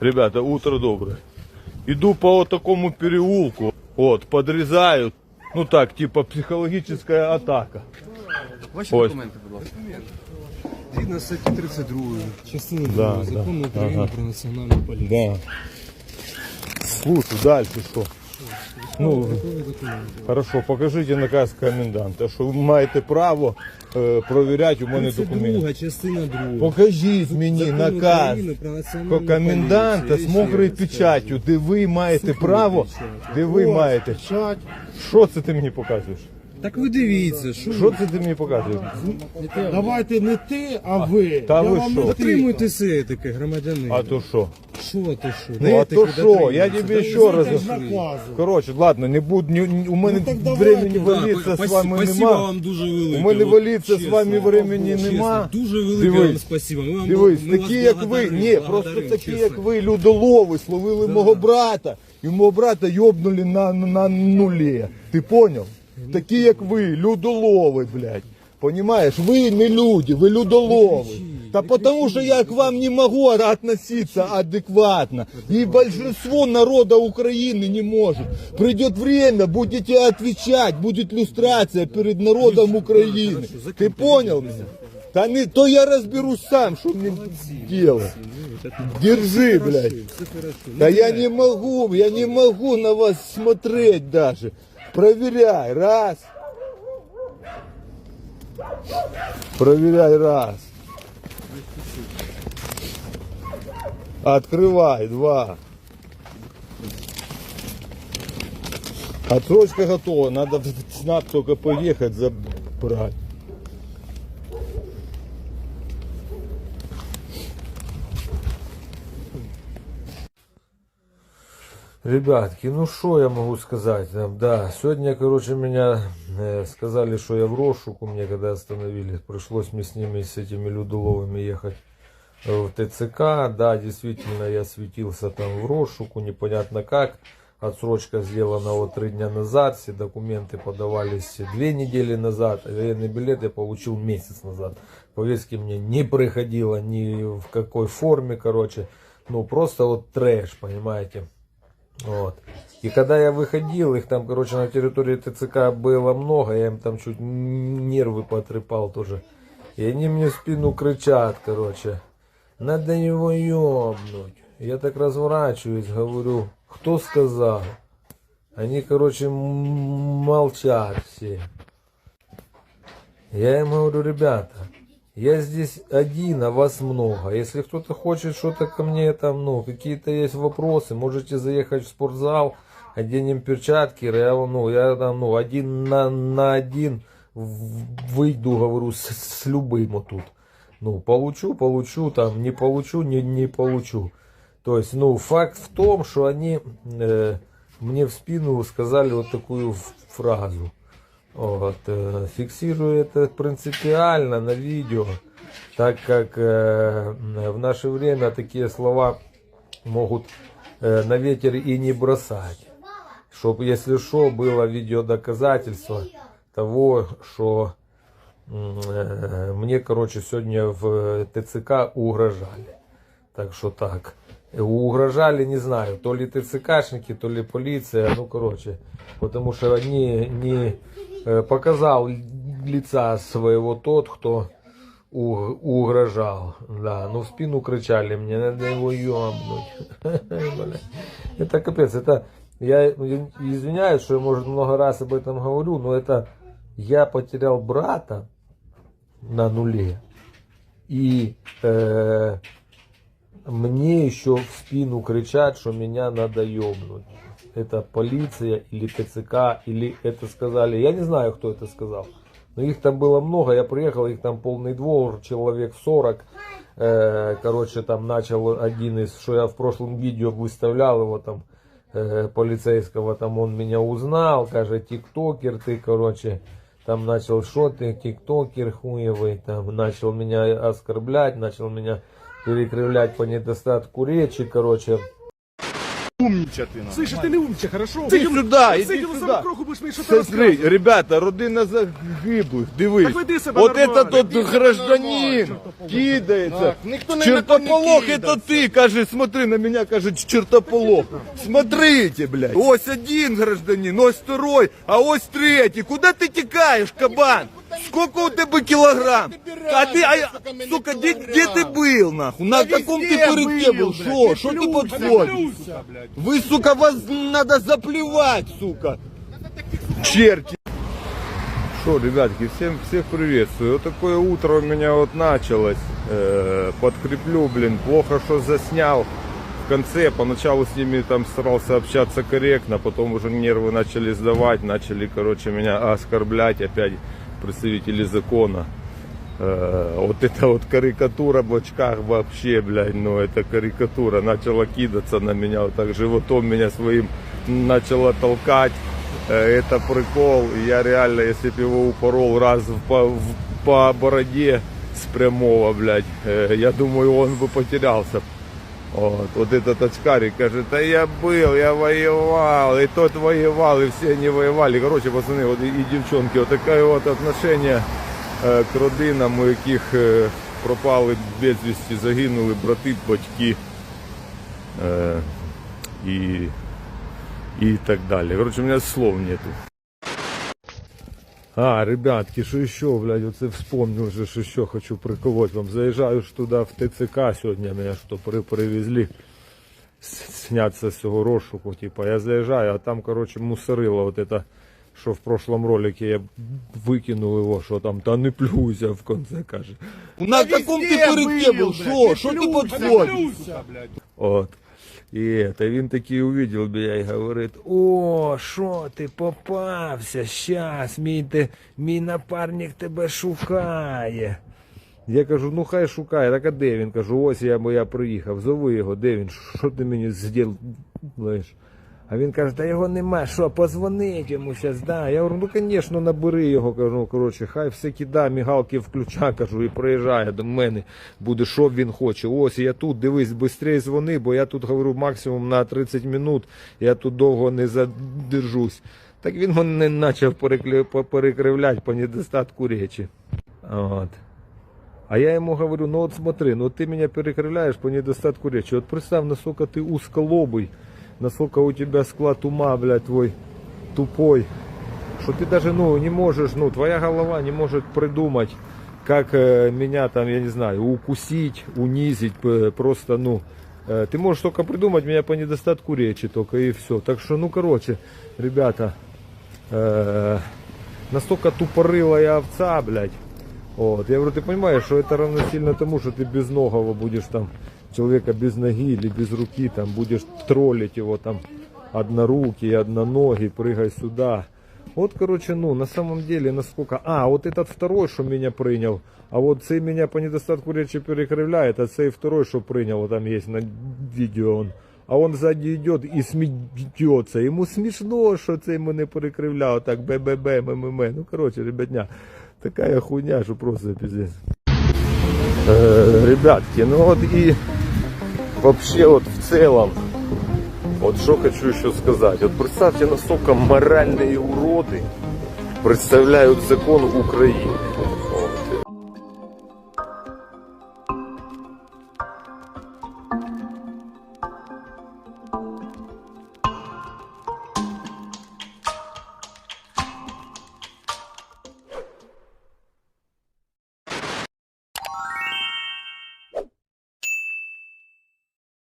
Ребята, утро доброе. Иду по вот такому переулку, вот, подрезают, ну так, типа психологическая атака. Ваші Ось. документи, будь ласка. Згідно статті 32 частини Да, 2 да. закону України Ага. про національну поліцію. Да. Слушай, дальше что? Ну, Військові документи. хорошо, покажите наказ коменданта, що ви маєте право е, провіряти у мене Це документи. друга частина друга. Покажіть мені Закон наказ України про національну коменданта поліцію. з Я мокрою раз печаттю, де ви маєте Сухою право, печаттю. де ви маєте. Що це ти мені показуєш? Так ви дивіться, що Що це ти мені показуєш? Давайте не ти, а ви. Та Я ви вам що? не Дотримуйтеся етики, громадянин. А то що? Що ти що? Ну, а то що? Я тобі ще раз... Без наказу. Коротше, ладно, не буду, не, не- у мене Ну, так давайте. времени валиться з вами Спасибо нема. вам дуже велике. У мене От валиться з чесно, вами времени чесно, нема. Дуже велике Дивись. вам спасибо. Ми вам Дивись, ми такі вас як ви, благодаримо, ні, просто благодаримо, такі чесно. як ви, людолови, словили мого брата, і мого брата йобнули на, на нулі. Ти поняв? Такі як ви, людолови, блядь. Понимаешь, вы не люди, вы людоловы. Да потому что я к вам не могу относиться адекватно. И большинство народа Украины не может. Придет время, будете отвечать, будет люстрация перед народом Украины. Ты понял меня? Да не, то я разберусь сам, что мне делать. Держи, блядь. Да я не могу, я не могу на вас смотреть даже. Проверяй, раз. Проверяй, раз. Открывай, два. Отсрочка готова, надо в СНАП только поехать забрать. Ребятки, ну что я могу сказать? Там, Да, сегодня, короче, меня э, сказали, что я в розшуку, мне когда остановили, пришлось мне с ними, с этими людоловыми ехать В ТЦК. Да, действительно, я светился там в розшуку, непонятно как. Отсрочка сделана вот три дня назад, все документы подавались две недели назад, а военный билет я получил месяц назад. Повестки мне не приходило ни в какой форме, короче. Ну, просто вот трэш, понимаете. Вот. И когда я выходил, их там, короче, на территории ТЦК было много, я им там чуть нервы потрепал тоже. И они мне в спину кричат, короче, надо его ёбнуть. Я так разворачиваюсь, говорю, кто сказал? Они, короче, молчат все. Я им говорю, ребята, я здесь один, а вас много. Если кто-то хочет что-то ко мне там, ну, какие-то есть вопросы, можете заехать в спортзал, оденем перчатки, я, ну, я там, ну, один на, на один выйду, говорю, с, с любым вот тут. Ну, получу, получу, там, не получу, не, не получу. То есть, ну, факт в том, что они э, мне в спину сказали вот такую фразу. Вот, э, фиксирую это принципиально на видео, так как э, в наше время такие слова могут э, на ветер и не бросать. Чтоб, если что, было видеодоказательство того, что э, мне, короче, сегодня в ТЦК угрожали. Так что так. Угрожали, не знаю, то ли ТЦКшники, то ли полиция, ну, короче. Потому что они не э, показал лица своего тот, кто угрожал. Да, ну в спину кричали, мне надо его ёбнуть. Это капец, это... Я извиняюсь, что я, может, много раз об этом говорю, но это... Я потерял брата на нуле. И э, мне еще в спину кричат, что меня надо ёбнуть. Это полиция или ТЦК, или это сказали. Я не знаю, кто это сказал. Но их там было много. Я приехал, их там полный двор, человек 40. Э, короче, там начал один из, что я в прошлом видео выставлял его там, э, полицейского, там он меня узнал, каже, тиктокер ты, короче. Там начал, что ты, тиктокер хуевый, там начал меня оскорблять, начал меня перекривлять по недостатку речи, короче. умнічати. нахуй. Слышь, ты не умничай, хорошо? Іди сюди, іди Сиділи за сюди. кроху, будеш мені що ти Смотри, розказуєш. ребята, родина загиблих, дивись. Так веди себе От нормально. это тот гражданин кидається. Ніхто не Чертополох, это ты, каже, смотри на меня, каже, чертополох. Смотрите, блядь. Ось один гражданин, ось второй, а ось третій. Куда ти тікаєш, кабан? Сколько у тебе килограмм? А ты, а я, сука, где, где ты был, нахуй? На каком ты передке был? Шо? Шо ты подходишь? Вы, сука, вас надо заплевать, сука. Черти. Что, ребятки, всем всех приветствую. Вот такое утро у меня вот началось. Э, подкреплю, блин, плохо, что заснял. В конце, поначалу с ними там старался общаться корректно, потом уже нервы начали сдавать, начали, короче, меня оскорблять опять представители закона. Э, вот эта вот карикатура в очках вообще, блядь, ну это карикатура. Начала кидаться на меня, вот так животом меня своим начала толкать. Э, Это прикол. И Я реально, если бы его упорол раз в- по, в- по бороде с прямого, блядь, э, я думаю, он бы потерялся. Вот, вот этот очкарик говорит, да я был, я воевал, и тот воевал, и все не воевали. Короче, пацаны, вот и, и девчонки, вот такое вот отношение е, к родинам, у яких е, пропали безвісті, загинули брати, батьки е, і, і так далі. Короче, у мене слов нету. А, ребятки, что еще, блядь, вот я вспомнил уже, что еще хочу приколоть вам. Заезжаю ж туда в ТЦК сегодня, меня что при, привезли с- сняться с цього розшуку, типа, я заезжаю, а там, короче, мусорило вот это, что в прошлом ролике я выкинул его, что там, да не плюйся в конце, каже. На каком ты передке был, что, что ты подходишь? От. І это, він такий увидел мене і говорить, о, що ти попався, щас, мій, ти, мій напарник тебе шукає. Я кажу, ну хай шукає, так а де він? Кажу, ось я, бо я приїхав, зови його, де він, що ти мені зробиш? А він каже, та його нема, що, позвонить йому зараз, да. Я говорю, ну, звісно, набери його, кажу, коротше, хай все кида, мігалки включа, кажу, і приїжджає до мене, буде, що він хоче. Ось я тут, дивись, швидше дзвони, бо я тут говорю максимум на 30 минут, я тут довго не задержусь. Так він мене почав переклю- перекривляти по недостатку речі. От. А я ему говорю, ну вот смотри, ну ты меня перекрывляешь по недостатку речи. Вот представь, насколько ты узколобый, насколько у тебя склад ума, блядь, твой тупой, что ты даже, ну, не можешь, ну, твоя голова не может придумать, как э, меня там, я не знаю, укусить, унизить, п- просто, ну, э, ты можешь только придумать меня по недостатку речи только и все. Так что, ну, короче, ребята, э, настолько тупорылая овца, блядь, вот. Я говорю, ты понимаешь, что это равносильно тому, что ты без ногого будешь там человека без ноги или без руки, там будешь троллить его там однорукий, одноногий, прыгай сюда. Вот, короче, ну, на самом деле, насколько... А, вот этот второй, что меня принял, а вот цей меня по недостатку речи перекривляет, а цей второй, что принял, вот там есть на видео он. А он сзади идет и смеется. Ему смешно, что цей мене перекривляв, так бе-бе-бе, ме-ме-ме. Ну, короче, ребятня, такая хуйня, что просто пиздец. Э, ребятки, ну вот и вообще вот в целом, вот что хочу еще сказать. Вот представьте, насколько моральные уроды представляют закон Украины.